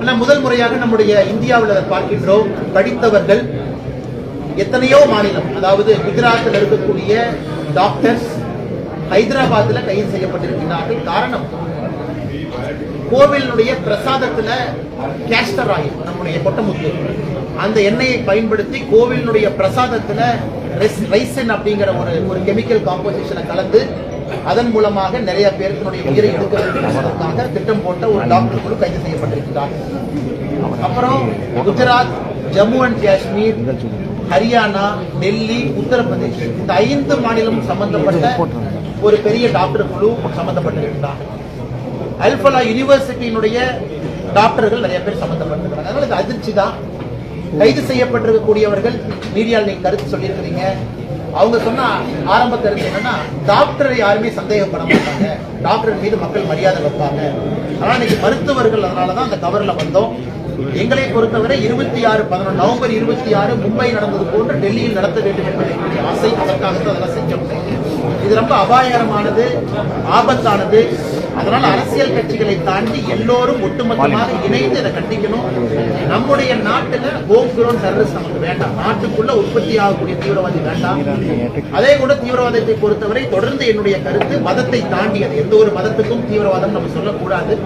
ஆனா முதல் முறையாக நம்முடைய இந்தியாவில் பார்க்கின்றோம் படித்தவர்கள் எத்தனையோ மாநிலம் அதாவது குஜராத்தில் இருக்கக்கூடிய டாக்டர்ஸ் ஹைதராபாத்தில் கைது செய்யப்பட்டிருக்கிறார்கள். காரணம் கோவிலுடைய பிரசாதத்துல கேஸ்டர் ஆயில் நம்முடைய கொட்டமுத்து அந்த எண்ணெயை பயன்படுத்தி கோவிலினுடைய பிரசாதத்துல ரைசன் அப்படிங்கிற ஒரு ஒரு கெமிக்கல் காம்போசிஷனை கலந்து அதன் மூலமாக நிறைய பேருக்கினுடைய உயிரை எடுக்க வேண்டும் திட்டம் போட்ட ஒரு டாக்டர் குழு கைது செய்யப்பட்டிருக்கிறார். அப்புறம் குஜராத் ஜம்மு அண்ட் காஷ்மீர் ஹரியானா டெல்லி உத்தரப்பிரதேஷ் இந்த ஐந்து மாநிலம் சம்பந்தப்பட்ட ஒரு பெரிய டாக்டர் குழு சம்பந்தப்பட்டிருக்கிறார். அல்பலா யூனிவர்சிட்டியினுடைய டாக்டர்கள் நிறைய பேர் சம்பந்தப்பட்டிருக்கிறாங்க அதனால இது அதிர்ச்சி தான் கைது செய்யப்பட்டிருக்கக்கூடியவர்கள் மீடியாவில் நீங்க கருத்து சொல்லியிருக்கிறீங்க. அவங்க சொன்ன ஆரம்ப கருத்து என்னன்னா டாக்டரை யாருமே சந்தேகப்பட மாட்டாங்க. டாக்டர் மீது மக்கள் மரியாதை வைப்பாங்க. ஆனா இன்னைக்கு மருத்துவர்கள் அதனால தான் அந்த கவரில் வந்தோம். எங்களை பொறுத்தவரை இருபத்தி ஆறு பதினொன்று நவம்பர் இருபத்தி ஆறு மும்பை நடந்தது போன்று டெல்லியில் நடத்த வேண்டும் என்பது என்னுடைய ஆசை அதற்காகத்தான் அதெல்லாம் செஞ்சோம். இது ரொம்ப அபாயகரமானது ஆபத்தானது. அதனால அரசியல் கட்சிகளை தாண்டி எல்லோரும் ஒட்டுமொத்தமாக இணைந்து இதை கண்டிக்கணும் நம்முடைய நாட்டுல ஹோம் குரோன் டெரரிஸ்ட் நமக்கு வேண்டாம். நாட்டுக்குள்ள உற்பத்தி ஆகக்கூடிய தீவிரவாதி வேண்டாம். அதே கூட தீவிரவாதத்தை பொறுத்தவரை தொடர்ந்து என்னுடைய கருத்து மதத்தை தாண்டியது. எந்த ஒரு மதத்துக்கும் தீவிரவாதம் நம்ம சொல்லக்கூடாது.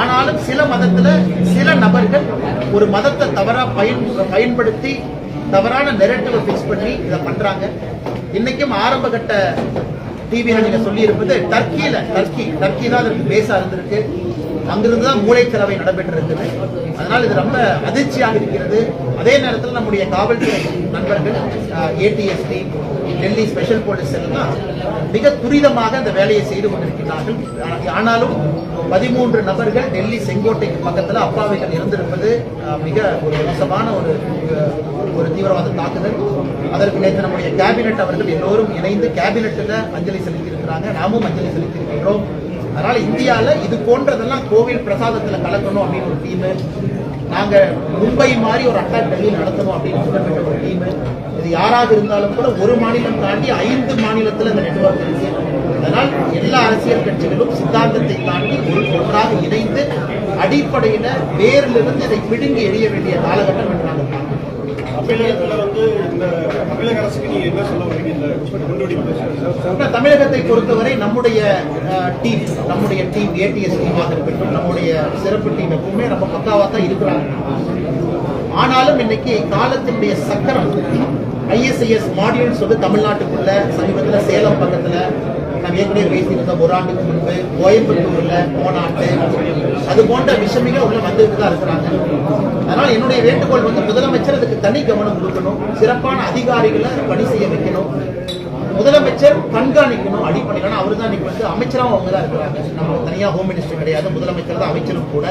ஆனாலும் சில மதத்துல சில நபர்கள் ஒரு மதத்தை தவறா பயன் பயன்படுத்தி தவறான நெரட்டிவை ஃபிக்ஸ் பண்ணி இதை பண்றாங்க. இன்னைக்கும் ஆரம்ப கட்ட டிவியில நீங்க சொல்லி இருப்பது டர்க்கியில டர்க்கி டர்க்கி தான் அதற்கு பேசா இருந்திருக்கு. அங்கிருந்து தான் மூளைச்சலவை நடைபெற்றிருக்குது. அதனால் இது ரொம்ப அதிர்ச்சியாக இருக்கிறது. அதே நேரத்தில் நம்முடைய காவல்துறை நண்பர்கள் ஏடிஎஸ்பி டெல்லி ஸ்பெஷல் போலீஸ் எல்லாம் மிக துரிதமாக அந்த வேலையை செய்து கொண்டிருக்கிறார்கள். ஆனாலும் பதிமூன்று நபர்கள் டெல்லி செங்கோட்டைக்கு பக்கத்தில் அப்பாவிகள் இருந்திருப்பது மிக ஒரு மோசமான ஒரு ஒரு தீவிரவாத தாக்குதல். அதற்கு நேற்று நம்முடைய கேபினெட் அவர்கள் எல்லோரும் இணைந்து கேபினெட்டில் அஞ்சலி செலுத்தியிருக்கிறாங்க. நாமும் அஞ்சலி செலுத்தியிருக்கின்றோம். அதனால இந்தியாவில் இது போன்றதெல்லாம் கோவில் பிரசாதத்தில் கலக்கணும் அப்படின்னு ஒரு டீம் நாங்கள் மும்பை மாதிரி ஒரு அட்டாக் டெல்லியில் நடத்தணும் அப்படின்னு திட்டமிட்ட ஒரு டீம் இது யாராக இருந்தாலும் கூட ஒரு மாநிலம் தாண்டி ஐந்து மாநிலத்தில் இந்த நெட்வொர்க் இருக்கு. அதனால் எல்லா அரசியல் கட்சிகளும் சித்தாந்தத்தை தாண்டி ஒரு ஒன்றாக இணைந்து அடிப்படையில வேரிலிருந்து இதை பிடுங்கி எறிய வேண்டிய காலகட்டம் என்று நாங்கள் பார்க்கிறோம். வந்து இந்த தமிழக அரசுக்கு நீங்க என்ன சொல்ல வரீங்க? இந்த தமிழகத்தை பொறுத்தவரை நம்முடைய டீம் நம்முடைய டீம் ஏடிஎஸ் டீமாக இருக்கட்டும் நம்முடைய சிறப்பு டீம் எப்பவுமே நம்ம பக்காவா தான் இருக்கிறாங்க. ஆனாலும் இன்னைக்கு காலத்தினுடைய சக்கரம் ஐஎஸ்ஐஎஸ் மாடியூல்ஸ் வந்து தமிழ்நாட்டுக்குள்ள சமீபத்தில் சேலம் பக்கத்துல ஏற்கனவே பேசியிருந்தோம் ஒரு ஆண்டுக்கு முன்பு கோயம்புத்தூர்ல போனாட்டு அது போன்ற விஷமிக உள்ள வந்துட்டு தான் இருக்கிறாங்க. அதனால என்னுடைய வேண்டுகோள் வந்து முதலமைச்சர் அதுக்கு தனி கவனம் கொடுக்கணும் சிறப்பான அதிகாரிகளை பணி செய்ய வைக்கணும் முதலமைச்சர் கண்காணிக்கணும் அடிப்படையில். ஏன்னா அவர் தான் இன்னைக்கு வந்து அமைச்சராகவும் அவங்க தான் இருக்கிறாங்க. நம்ம தனியா ஹோம் மினிஸ்டர் கிடையாது முதலமைச்சர் தான் அமைச்சரும் கூட.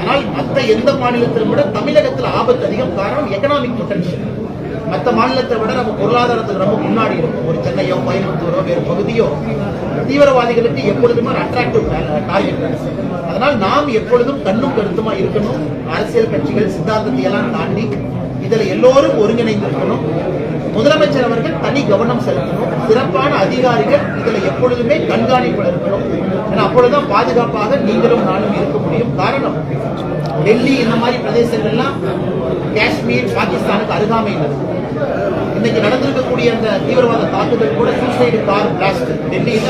ஆனால் மற்ற எந்த மாநிலத்திலும் கூட தமிழகத்தில் ஆபத்து அதிகம். காரணம் எக்கனாமிக் பொட்டன்ஷியல் மற்ற மாநிலத்தை விட நம்ம பொருளாதாரத்துக்கு ரொம்ப முன்னாடி இருக்கும். ஒரு சென்னையோ கோயம்புத்தூரோ வேறு பகுதியோ தீவிரவாதிகளுக்கு எப்பொழுதுமே ஒரு அட்ராக்டிவ் டார்கெட் அதனால் நாம் எப்பொழுதும் கண்ணும் கருத்துமா இருக்கணும். அரசியல் கட்சிகள் சித்தாந்தத்தை எல்லாம் தாண்டி இதுல எல்லோரும் ஒருங்கிணைந்து இருக்கணும் முதலமைச்சர் அவர்கள் தனி கவனம் செலுத்தணும். சிறப்பான அதிகாரிகள் இதுல எப்பொழுதுமே கண்காணிப்பில் இருக்கணும். ஏன்னா அப்பொழுதுதான் பாதுகாப்பாக நீங்களும் நானும் இருக்க முடியும். காரணம் டெல்லி இந்த மாதிரி பிரதேசங்கள்லாம் காஷ்மீர் பாகிஸ்தானுக்கு அருகாமையில் இருக்கு. இன்னைக்கு நடந்திருக்கக்கூடிய அந்த தீவிரவாத தாக்குதல் கூட சூசைடு கார் பிளாஸ்ட் டெல்லியில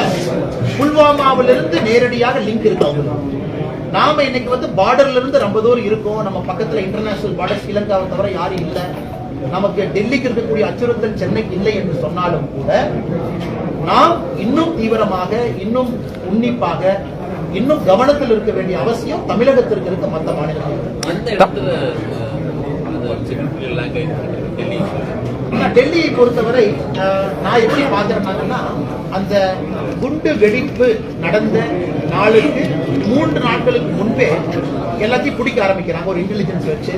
புல்வாமாவிலிருந்து நேரடியாக லிங்க் இருக்கு அவங்களுக்கு. நாம இன்னைக்கு வந்து பார்டர்ல இருந்து ரொம்ப தூரம் இருக்கோம். நம்ம பக்கத்துல இன்டர்நேஷனல் பார்டர் ஸ்ரீலங்காவை தவிர யாரும் இல்ல. நமக்கு டெல்லிக்கு இருக்கக்கூடிய அச்சுறுத்தல் சென்னைக்கு இல்லை என்று சொன்னாலும் கூட நாம் இன்னும் தீவிரமாக இன்னும் உன்னிப்பாக இன்னும் கவனத்தில் இருக்க வேண்டிய அவசியம் தமிழகத்திற்கு இருக்க மற்ற மாநிலங்களுக்கு. டெல்லியை பொறுத்தவரை நான் எப்படி பார்க்கிறேன்னா அந்த குண்டு வெடிப்பு நடந்த நாளுக்கு மூன்று நாட்களுக்கு முன்பே எல்லாத்தையும் பிடிக்க ஆரம்பிக்கிறாங்க. ஒரு இன்டெலிஜென்ஸ் வச்சு.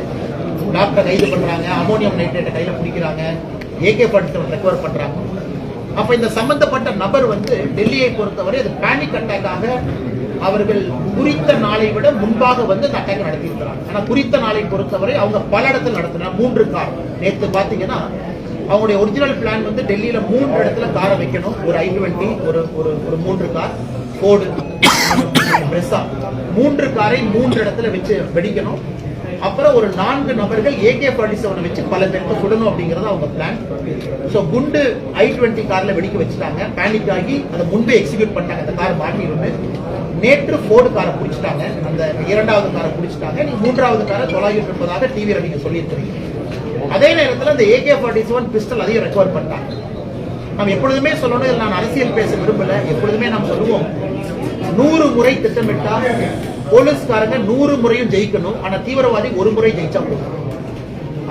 டாக்டரை கைது பண்றாங்க அமோனியம் நைட்ரேட்டை கையில பிடிக்கிறாங்க ஏகே பட்டு ரெக்கவர் பண்றாங்க. அப்ப இந்த சம்பந்தப்பட்ட நபர் வந்து டெல்லியை பொறுத்தவரை அது பேனிக் அட்டாக்காக அவர்கள் குறித்த நாளை விட முன்பாக வந்து அந்த அட்டாக் நடத்தியிருக்கிறாங்க. ஆனா குறித்த நாளை பொறுத்தவரை அவங்க பல இடத்துல நடத்தினா மூன்று கார் நேற்று பாத்தீங்கன்னா அவங்களுடைய ஒரிஜினல் பிளான் வந்து டெல்லியில மூன்று இடத்துல காரை வைக்கணும். ஒரு ஐ டுவெண்ட்டி ஒரு ஒரு ஒரு மூன்று கார் ஃபோர்டு பிரெஸ்ஸா மூன்று காரை மூன்று இடத்துல வச்சு வெடிக்கணும். அப்புறம் ஒரு நான்கு நபர்கள் ஏகே ஃபார்ட்டி செவனை வச்சு பல பேருக்கு சுடணும் அப்படிங்கறது அவங்க பிளான் ஸோ குண்டு ஐ டுவெண்ட்டி கார்ல வெடிக்க வச்சுட்டாங்க. பேனிக் ஆகி அதை முன்பே எக்ஸிக்யூட் பண்ணிட்டாங்க. அந்த கார் மாட்டிருந்து நேற்று ஃபோர்டு காரை பிடிச்சிட்டாங்க. அந்த இரண்டாவது காரை பிடிச்சிட்டாங்க. நீங்க மூன்றாவது காரை தொள்ளாயிரத்தி இருப்பதாக டிவியில் நீங்க சொல்லியிருக்கிறீங்க. அதே நேரத்தில் அந்த ஏகே ஃபார்ட்டி செவன் பிஸ்டல் அதையும் ரெக்கவர் பண்ணிட்டாங்க. நாம் எப்பொழுதுமே சொல்லணும் இதில் நான் அரசியல் பேச விரும்பல. எப்பொழுதுமே நாம் சொல்லுவோம் நூறு முறை திட்டமிட்டா போலீஸ்காரங்க நூறு முறையும் ஜெயிக்கணும். ஆனா தீவிரவாதி ஒரு முறை ஜெயிச்சா போதும்.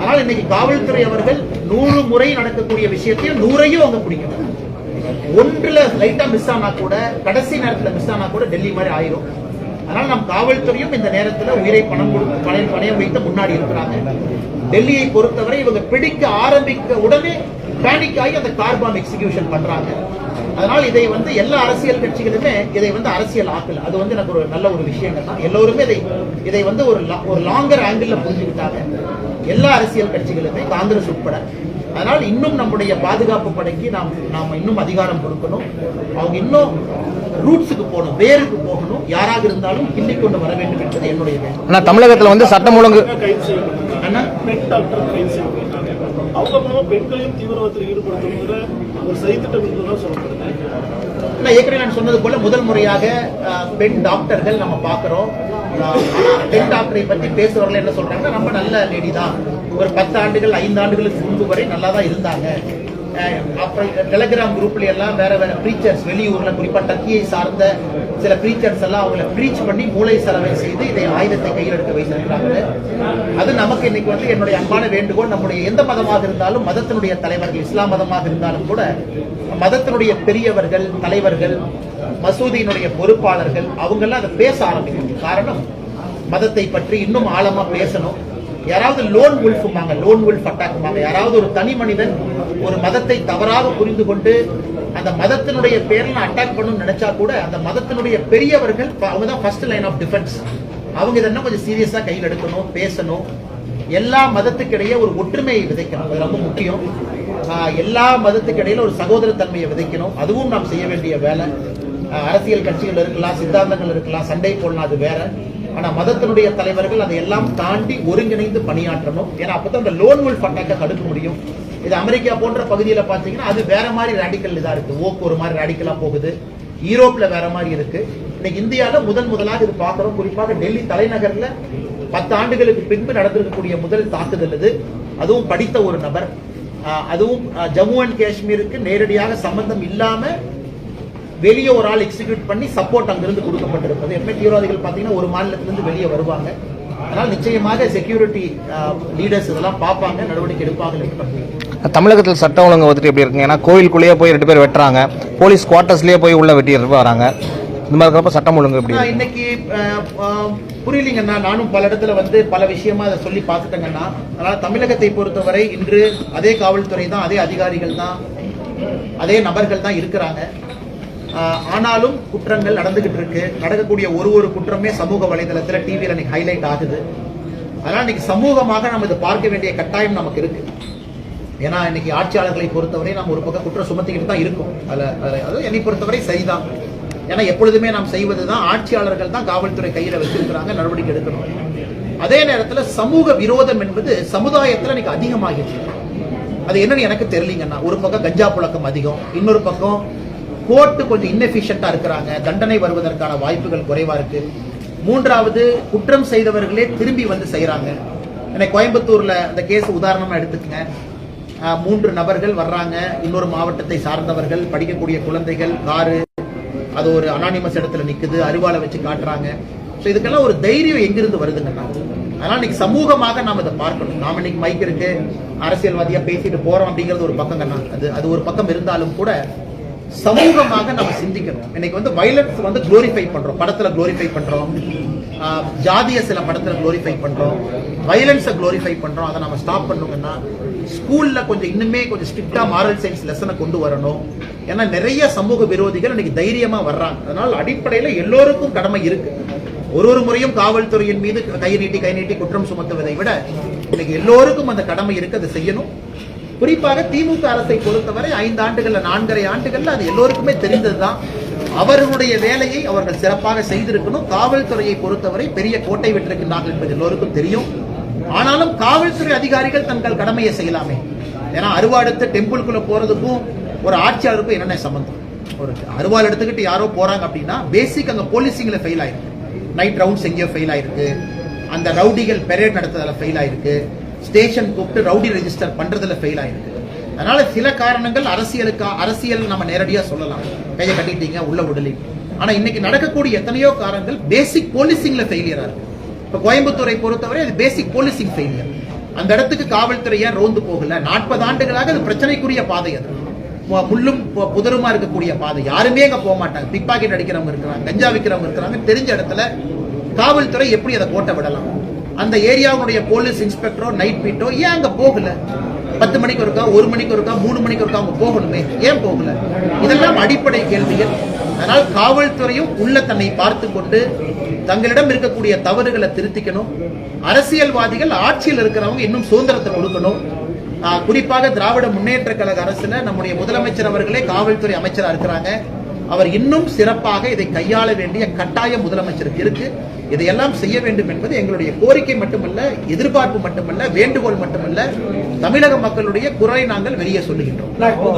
ஆனால் இன்னைக்கு காவல்துறை அவர்கள் நூறு முறை நடக்கக்கூடிய விஷயத்தையும் நூறையும் அவங்க பிடிக்கணும். ஒன்றுல லைட்டா மிஸ் ஆனா கூட கடைசி நேரத்துல மிஸ் ஆனா கூட டெல்லி மாதிரி ஆயிரும். அதனால் நம் காவல்துறையும் இந்த நேரத்துல உயிரை பணம் கொடுத்து பணம் பணம் வைத்து முன்னாடி இருக்கிறாங்க. டெல்லியை பொறுத்தவரை இவங்க பிடிக்க ஆரம்பிக்க உடனே பேனிக் ஆகி அந்த கார் பாம் எக்ஸிகியூஷன் பண்றாங்க. அதனால் இதை வந்து எல்லா அரசியல் கட்சிகளுமே இதை வந்து அரசியல் ஆக்கல. அது வந்து எனக்கு ஒரு நல்ல ஒரு விஷயங்கள் தான் எல்லோருமே இதை இதை வந்து ஒரு ஒரு லாங்கர் ஆங்கிள் புரிஞ்சுக்கிட்டாங்க. எல்லா அரசியல் கட்சிகளுமே காங்கிரஸ் உட்பட. அதனால் இன்னும் நம்முடைய பாதுகாப்பு படைக்கு நாம் நாம் இன்னும் அதிகாரம் கொடுக்கணும். அவங்க இன்னும் ரூட்ஸுக்கு போகணும் வேருக்கு போகணும். யாராக இருந்தாலும் கிள்ளி கொண்டு வர வேண்டும் என்பது என்னுடைய வேண்டும் ஆனா தமிழகத்துல வந்து சட்டம் ஒழுங்கு பெண்களையும் தீவிரவாதத்தில் ஈடுபடுத்துங்கிற ஒரு சதித்திட்டம் சொல்லப்படுது. நான் ஏற்கனவே நான் சொன்னது போல முதல் முறையாக பெண் டாக்டர்கள் நம்ம பார்க்கிறோம். பெண் டாக்டரை பத்தி பேசுறவர்கள் என்ன சொல்றாங்கன்னா ரொம்ப நல்ல லேடி தான். ஒரு பத்து ஆண்டுகள் ஐந்து ஆண்டுகளுக்கு முன்பு வரை நல்லா தான் இருந்தாங்க அப்புறம் டெலகிராம் குரூப்ல எல்லாம் வேற வேற ப்ரீச்சர்ஸ் வெளியூர்ல குறிப்பா டர்க்கியை சார்ந்த சில ப்ரீச்சர்ஸ் எல்லாம் அவங்கள ப்ரீச் பண்ணி மூளை செலவை செய்து இதை ஆயுதத்தை கையில் எடுத்து வைத்திருக்கிறாங்க. அது நமக்கு இன்னைக்கு வந்து என்னுடைய அன்பான வேண்டுகோள். நம்முடைய எந்த மதமாக இருந்தாலும் மதத்தினுடைய தலைவர்கள் இஸ்லாம் மதமாக இருந்தாலும் கூட மதத்தினுடைய பெரியவர்கள் தலைவர்கள் மசூதியினுடைய பொறுப்பாளர்கள் அவங்கெல்லாம் அதை பேச ஆரம்பிக்கணும். காரணம் மதத்தை பற்றி இன்னும் ஆழமா பேசணும். யாராவது லோன் உல்ஃபுமாங்க லோன் உல்ஃப் அட்டாக்குமாங்க யாராவது ஒரு தனி மனிதன் ஒரு மதத்தை தவறாக புரிந்து கொண்டு அந்த மதத்தினுடைய பேரில் அட்டாக் பண்ணணும்னு நினைச்சா கூட அந்த மதத்தினுடைய பெரியவர்கள் அவங்க தான் ஃபர்ஸ்ட் லைன் ஆஃப் டிஃபென்ஸ் அவங்க இதெல்லாம் கொஞ்சம் சீரியஸாக கையில் எடுக்கணும் பேசணும். எல்லா மதத்துக்கிடையே ஒரு ஒற்றுமையை விதைக்கணும். அது ரொம்ப முக்கியம். எல்லா மதத்துக்கிடையில ஒரு சகோதரத்தன்மையை விதைக்கணும். அதுவும் நாம் செய்ய வேண்டிய வேலை. அரசியல் கட்சிகள் இருக்கலாம் சித்தாந்தங்கள் இருக்கலாம் சண்டை போடலாம் அது வேற. ஆனா மதத்தினுடைய தலைவர்கள் அதையெல்லாம் தாண்டி ஒருங்கிணைந்து பணியாற்றணும். ஏன்னா அப்பதான் அந்த லோன் உல்ஃப் அட்டாக்கை தடுக்க முடியும். இது அமெரிக்கா போன்ற பகுதியில பாத்தீங்கன்னா அது வேற மாதிரி ரேடிக்கல் இதா இருக்கு. ஓக்கு ஒரு மாதிரி ரேடிக்கலா போகுது. யூரோப்ல வேற மாதிரி இருக்கு. இன்னைக்கு இந்தியால முதன் முதலாக இது பார்க்கிறோம். குறிப்பாக டெல்லி தலைநகர்ல பத்து ஆண்டுகளுக்கு பின்பு நடந்திருக்கக்கூடிய முதல் தாக்குதல் இது. அதுவும் படித்த ஒரு நபர். அதுவும் ஜம்மு அண்ட் காஷ்மீருக்கு நேரடியாக சம்பந்தம் இல்லாம வெளியே ஒரு ஆள் எக்ஸிக்யூட் பண்ணி சப்போர்ட் அங்கிருந்து கொடுக்கப்பட்டிருப்பது. எப்பவுமே தீவிரவாதிகள் பார்த்தீங்கன்னா ஒரு மாநிலத்திலிருந்து வெளியே வருவாங்க. அதனால் நிச்சயமாக செக்யூரிட்டி லீடர்ஸ் இதெல்லாம் பார்ப்பாங்க நடவடிக்கை எடுப்பாங்க. தமிழகத்தில் சட்டம் ஒழுங்கு வந்துட்டு எப்படி இருக்குங்க ஏன்னா கோயிலுக்குள்ளேயே போய் ரெண்டு பேர் வெட்டுறாங்க. போலீஸ் குவார்ட்டர்ஸ்லயே போய் உள்ள வெட்டி வராங்க இந்த மாதிரி இருக்கிறப்ப சட்டம் ஒழுங்கு எப்படி? இன்னைக்கு புரியலீங்கண்ணா நானும் பல இடத்துல வந்து பல விஷயமா அதை சொல்லி பார்த்துட்டேங்கண்ணா அதனால தமிழகத்தை பொறுத்தவரை இன்று அதே காவல்துறை தான் அதே அதிகாரிகள் தான் அதே நபர்கள் தான் இருக்கிறாங்க. ஆனாலும் குற்றங்கள் நடந்துகிட்டு இருக்கு. நடக்கக்கூடிய ஒரு ஒரு குற்றமே சமூக வலைதளத்துல டிவியில் இன்னைக்கு ஹைலைட் ஆகுது. அதனால இன்னைக்கு சமூகமாக நம்ம இதை பார்க்க வேண்டிய கட்டாயம் நமக்கு இருக்கு. ஏன்னா இன்னைக்கு ஆட்சியாளர்களை பொறுத்தவரை நம்ம ஒரு பக்கம் குற்றம் சுமத்திக்கிட்டு தான் இருக்கும். அதுல அதுல- அது என்னை பொறுத்தவரை சரிதான். ஏன்னா எப்பொழுதுமே நாம் செய்வதுதான் ஆட்சியாளர்கள் தான் காவல்துறை கையில வச்சிருக்கிறாங்க நடவடிக்கை எடுக்கணும். அதே நேரத்துல சமூக விரோதம் என்பது சமுதாயத்துல இன்னைக்கு அதிகமாகிடுச்சு. அது என்னன்னு எனக்கு தெரியலீங்கன்னா ஒரு பக்கம் கஞ்சா புழக்கம் அதிகம் இன்னொரு பக்கம் கோர்ட்டு கொஞ்சம் இன்னெஃபிஷியண்டா இருக்கிறாங்க. தண்டனை வருவதற்கான வாய்ப்புகள் குறைவா இருக்கு. மூன்றாவது குற்றம் செய்தவர்களே திரும்பி வந்து செய்யறாங்க எனக்கு கோயம்புத்தூர்ல அந்த கேஸ் உதாரணமா எடுத்துக்கங்க. மூன்று நபர்கள் வர்றாங்க. இன்னொரு மாவட்டத்தை சார்ந்தவர்கள் படிக்கக்கூடிய குழந்தைகள் காரு அது ஒரு அனானிமஸ் இடத்துல நிக்குது அருவாளை வச்சு காட்டுறாங்க. ஸோ இதுக்கெல்லாம் ஒரு தைரியம் எங்கிருந்து வருதுங்கண்ணா அதனால இன்னைக்கு சமூகமாக நாம் இதை பார்க்கணும். நாம இன்னைக்கு மைக் இருக்கு. அரசியல்வாதியா பேசிட்டு போறோம் அப்படிங்கிறது ஒரு பக்கங்கண்ணா அது அது ஒரு பக்கம் இருந்தாலும் கூட சமூகமாக நம்ம சிந்திக்கணும். இன்னைக்கு வந்து வயலன்ஸ் வந்து குளோரிஃபை பண்றோம். படத்துல குளோரிஃபை பண்றோம். ஜாதிய சில படத்துல குளோரிஃபை பண்றோம். வயலன்ஸை குளோரிஃபை பண்றோம். அதை நம்ம ஸ்டாப் பண்ணுங்கன்னா ஸ்கூல்ல கொஞ்சம் இன்னுமே கொஞ்சம் ஸ்ட்ரிக்டா மாரல் சயின்ஸ் லெசனை கொண்டு வரணும். ஏன்னா நிறைய சமூக விரோதிகள் இன்னைக்கு தைரியமா வர்றாங்க. அதனால அடிப்படையில எல்லோருக்கும் கடமை இருக்கு. ஒரு ஒரு முறையும் காவல்துறையின் மீது கை நீட்டி கை நீட்டி குற்றம் சுமத்துவதை விட இன்னைக்கு எல்லோருக்கும் அந்த கடமை இருக்கு. அதை செய்யணும். குறிப்பாக திமுக அரசை பொறுத்தவரை ஐந்து ஆண்டுகள்ல நான்கரை ஆண்டுகள்ல அது எல்லோருக்குமே தெரிந்ததுதான். அவர்களுடைய வேலையை அவர்கள் சிறப்பாக செய்திருக்கணும். காவல்துறையை பொறுத்தவரை பெரிய கோட்டை விட்டிருக்கின்றார்கள் என்பது எல்லோருக்கும் தெரியும். ஆனாலும் காவல்துறை அதிகாரிகள் தங்கள் கடமையை செய்யலாமே. ஏன்னா அருவாடுத்து டெம்பிள்குள்ள போறதுக்கும் ஒரு ஆட்சியாளருக்கும் என்னென்ன சம்பந்தம்? ஒரு அருவாள் எடுத்துக்கிட்டு யாரோ போறாங்க அப்படின்னா பேசிக் அங்க போலீசிங்ல ஃபெயில் ஆயிருக்கு. நைட் ரவுண்ட்ஸ் எங்கேயோ ஃபெயில் ஆயிருக்கு. அந்த ரவுடிகள் பெரேட் நடத்துறதுல ஃபெயில் ஆயிருக்கு. ஸ்டேஷன் கூப்பிட்டு ரவுடி ரெஜிஸ்டர் பண்றதுல ஃபெயில் ஆயிருக்கு. அதனால சில காரணங்கள் அரசியலுக்கா அரசியல் நம்ம நேரடியா சொல்லலாம். கையை கட்டிட்டீங்க உள்ள உடலில் ஆனா இன்னைக்கு நடக்கக்கூடிய எத்தனையோ காரணங்கள் பேசிக் போலீசிங்ல ஃபெயிலியரா இருக்கு. இப்ப கோயம்புத்தூரை பொறுத்தவரை அது பேசிக் போலீசிங் ஃபெயிலியர் அந்த இடத்துக்கு காவல்துறை ஏன் ரோந்து போகல? நாற்பது ஆண்டுகளாக அது பிரச்சனைக்குரிய பாதை அது. முள்ளும் பு- புதருமா இருக்கக்கூடிய பாதை. யாருமே அங்க போக மாட்டாங்க. பிக் பாக்கெட் அடிக்கிறவங்க இருக்கிறாங்க கஞ்சா விற்கிறவங்க இருக்கிறாங்க. தெரிஞ்ச இடத்துல காவல்துறை எப்படி அதை கோட்டை விடலாம்? அந்த ஏரியாவுடைய போலீஸ் இன்ஸ்பெக்டரோ நைட் பீட்டோ ஏன் அங்க போகல? பத்து மணிக்கு ஒருக்கா ஒரு மணிக்கு ஒருக்கா மூணு மணிக்கு ஒருக்கா அவங்க போகணுமே? ஏன் போகல? இதெல்லாம் அடிப்படை கேள்விகள். அதனால் காவல்துறையும் உள்ள தன்னை பார்த்து கொண்டு தங்களிடம் இருக்கக்கூடிய தவறுகளை திருத்திக்கணும். அரசியல்வாதிகள் ஆட்சியில் இருக்கிறவங்க இன்னும் சுதந்திரத்தை கொடுக்கணும். குறிப்பாக திராவிட முன்னேற்ற கழக அரசுல நம்முடைய முதலமைச்சர் அவர்களே காவல்துறை அமைச்சராக இருக்கிறாங்க. அவர் இன்னும் சிறப்பாக இதை கையாள வேண்டிய கட்டாய முதலமைச்சருக்கு இருக்கு. இதையெல்லாம் செய்ய வேண்டும் என்பது எங்களுடைய கோரிக்கை மட்டுமல்ல எதிர்பார்ப்பு மட்டுமல்ல வேண்டுகோள் மட்டுமல்ல. தமிழக மக்களுடைய குரலை நாங்கள் வெளியே சொல்லுகின்றோம். நான் இப்போ